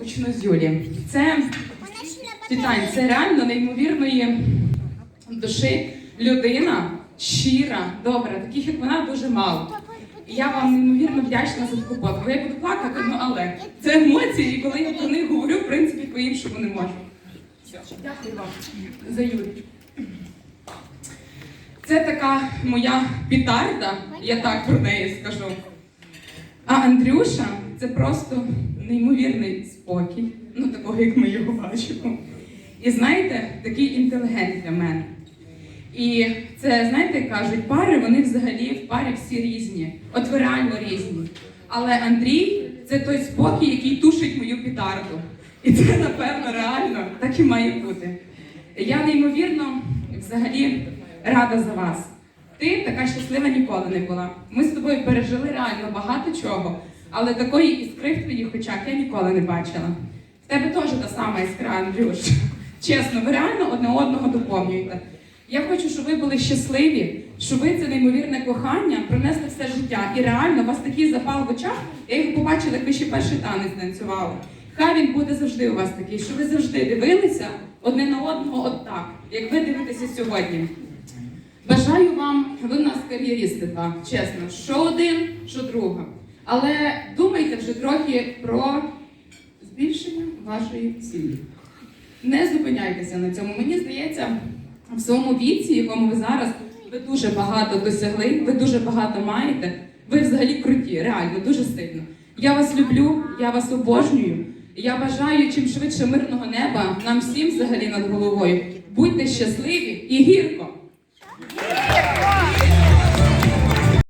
почну з Юлі. Це Тітань, це реально неймовірної душі людина, щира, добра, таких як вона дуже мало. І я вам неймовірно вдячна за таку подвигу. Я буду плакати, ну але це емоції, і коли я про них говорю, в принципі, по-іншому не можу. Дякую вам за Юлічку. Це така моя пітарда, я так про неї скажу. А Андрюша це просто неймовірний спокій, ну такого, як ми його бачимо. І знаєте, такий інтелігент для мене. І це, знаєте, кажуть, пари, вони взагалі в парі всі різні. От ви реально різні. Але Андрій це той спокій, який тушить мою пітарду. І це, напевно, реально так і має бути. Я неймовірно взагалі рада за вас. Ти така щаслива ніколи не була. Ми з тобою пережили реально багато чого, але такої іскри в твоїх очах я ніколи не бачила. В тебе теж та сама іскра, Андрюш. Чесно, ви реально одне одного доповнюєте. Я хочу, щоб ви були щасливі, щоб ви це неймовірне кохання пронесли все життя. І реально у вас такий запал в очах. Я його побачила, як ви ще перший танець танцювали. Хай він буде завжди у вас такий, щоб ви завжди дивилися одне на одного от так, як ви дивитеся сьогодні. Бажаю вам, ви в нас кар'єристи два, чесно, що один, що друга. Але думайте вже трохи про збільшення вашої цілі. Не зупиняйтеся на цьому. Мені здається, в своєму віці, якому ви зараз, ви дуже багато досягли, ви дуже багато маєте. Ви взагалі круті, реально, дуже сильно. Я вас люблю, я вас обожнюю. Я бажаю чим швидше мирного неба нам всім взагалі над головою. Будьте щасливі і! Гірко!